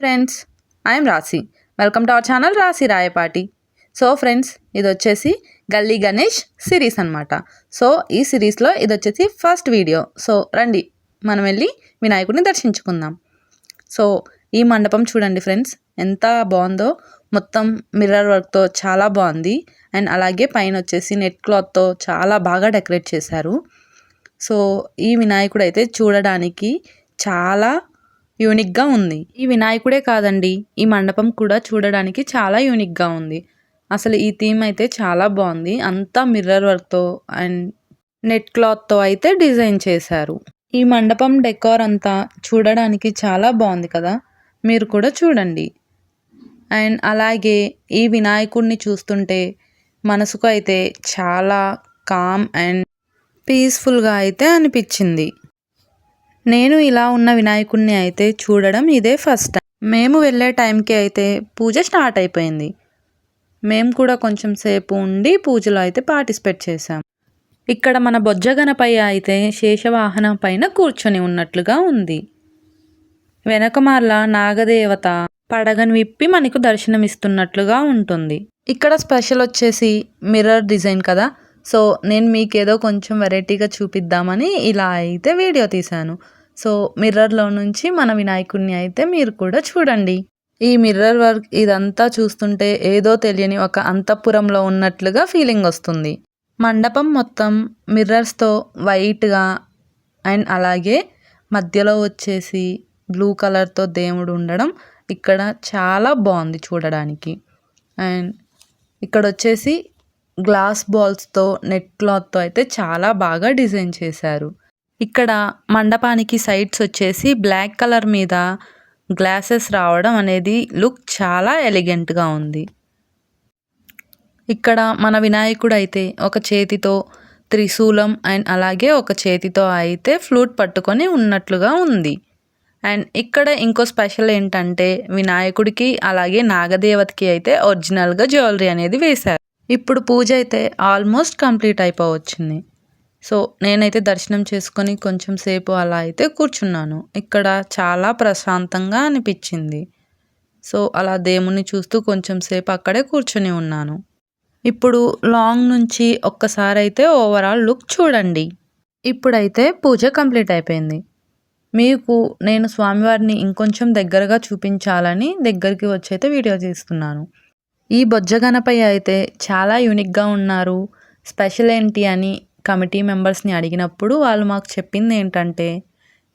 Friends I'm Rashi. Welcome to our channel Rashi Rayapati. So friends ఇది వచ్చేసి గల్లీ Ganesh series అనమాట సో ఈ సిరీస్లో ఇది వచ్చేసి ఫస్ట్ వీడియో. సో రండి మనం వెళ్ళి వినాయకుడిని దర్శించుకుందాం. సో ఈ మండపం చూడండి ఫ్రెండ్స్ ఎంత బాగుందో. మొత్తం మిర్రర్ వర్క్తో చాలా బాగుంది. అండ్ అలాగే పైన వచ్చేసి నెట్ క్లాత్తో చాలా బాగా డెకరేట్ చేశారు. సో ఈ వినాయకుడు అయితే చూడడానికి చాలా యూనిక్గా ఉంది. ఈ వినాయకుడే కాదండి ఈ మండపం కూడా చూడడానికి చాలా యూనిక్గా ఉంది. అసలు ఈ థీమ్ అయితే చాలా బాగుంది. అంతా మిర్రర్ వర్క్తో అండ్ నెట్ క్లాత్తో అయితే డిజైన్ చేశారు. ఈ మండపం డెకార్ అంతా చూడడానికి చాలా బాగుంది కదా మీరు కూడా చూడండి. అండ్ అలాగే ఈ వినాయకుడిని చూస్తుంటే మనసుకు అయితే చాలా కామ్ అండ్ పీస్ఫుల్గా అయితే అనిపించింది. నేను ఇలా ఉన్న వినాయకుడిని అయితే చూడడం ఇదే ఫస్ట్ టైం. మేము వెళ్ళే టైంకి అయితే పూజ స్టార్ట్ అయిపోయింది. మేము కూడా కొంచెం సేపు ఉండి పూజలో అయితే పార్టిసిపేట్ చేసాం ఇక్కడ మన బొజ్జ గణపయ్య అయితే శేషవాహనం పైన కూర్చొని ఉన్నట్లుగా ఉంది. వెనకమార్ల నాగదేవత పడగను విప్పి మనకు దర్శనమిస్తున్నట్లుగా ఉంటుంది. ఇక్కడ స్పెషల్ వచ్చేసి మిర్రర్ డిజైన్ కదా. సో నేను మీకు ఏదో కొంచెం వెరైటీగా చూపిద్దామని ఇలా అయితే వీడియో తీశాను. సో మిర్రర్లో నుంచి మన వినాయకుడిని అయితే మీరు కూడా చూడండి. ఈ మిర్రర్ వర్క్ ఇదంతా చూస్తుంటే ఏదో తెలియని ఒక అంతఃపురంలో ఉన్నట్లుగా ఫీలింగ్ వస్తుంది. మండపం మొత్తం మిర్రర్స్తో వైట్గా అండ్ అలాగే మధ్యలో వచ్చేసి బ్లూ కలర్తో దేవుడు ఉండడం ఇక్కడ చాలా బాగుంది చూడడానికి. అండ్ ఇక్కడ వచ్చేసి గ్లాస్ బాల్స్తో నెట్ క్లాత్తో అయితే చాలా బాగా డిజైన్ చేశారు. ఇక్కడ మండపానికి సైడ్స్ వచ్చేసి బ్లాక్ కలర్ మీద గ్లాసెస్ రావడం అనేది లుక్ చాలా ఎలిగెంట్గా ఉంది. ఇక్కడ మన వినాయకుడు అయితే ఒక చేతితో త్రిశూలం అండ్ అలాగే ఒక చేతితో అయితే ఫ్లూట్ పట్టుకొని ఉన్నట్లుగా ఉంది. అండ్ ఇక్కడ ఇంకో స్పెషల్ ఏంటంటే వినాయకుడికి అలాగే నాగదేవతకి అయితే ఒరిజినల్గా జ్యువెలరీ అనేది వేశారు. ఇప్పుడు పూజ అయితే ఆల్మోస్ట్ కంప్లీట్ అయిపోవచ్చింది. సో నేనైతే దర్శనం చేసుకొని కొంచెం సేపు అలా అయితే కూర్చున్నాను. ఇక్కడ చాలా ప్రశాంతంగా అనిపించింది. సో అలా దేవుణ్ణి చూస్తూ కొంచెం సేపు అక్కడే కూర్చొని ఉన్నాను. ఇప్పుడు లాంగ్ నుంచి ఒక్కసారి అయితే ఓవరాల్ లుక్ చూడండి. ఇప్పుడైతే పూజ కంప్లీట్ అయిపోయింది. మీకు నేను స్వామివారిని ఇంకొంచెం దగ్గరగా చూపించాలని దగ్గరికి వచ్చి అయితే వీడియో తీస్తున్నాను. ఈ బొజ్జ గణపయ్య అయితే చాలా యూనిక్గా ఉన్నారు. స్పెషల్ ఏంటి అని కమిటీ మెంబర్స్ని అడిగినప్పుడు వాళ్ళు మాకు చెప్పింది ఏంటంటే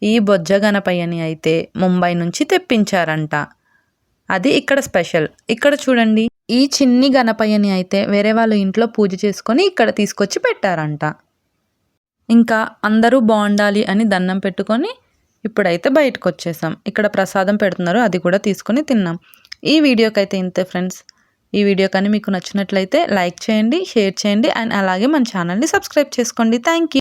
ఈ బొజ్జ గణపయ్యని అయితే ముంబై నుంచి తెప్పించారంట. అది ఇక్కడ స్పెషల్. ఇక్కడ చూడండి. ఈ చిన్ని గణపయ్యని అయితే వేరే వాళ్ళు ఇంట్లో పూజ చేసుకొని ఇక్కడ తీసుకొచ్చి పెట్టారంట. ఇంకా అందరూ బాగుండాలి అని దండం పెట్టుకొని ఇప్పుడైతే బయటకు వచ్చేసాం ఇక్కడ ప్రసాదం పెడుతున్నారు అది కూడా తీసుకొని తిన్నాం. ఈ వీడియోకైతే ఇంతే ఫ్రెండ్స్. ఈ వీడియో కానీ మీకు నచ్చినట్లయితే లైక్ చేయండి షేర్ చేయండి అండ్ అలాగే మన ఛానల్ని సబ్స్క్రైబ్ చేసుకోండి. Thank you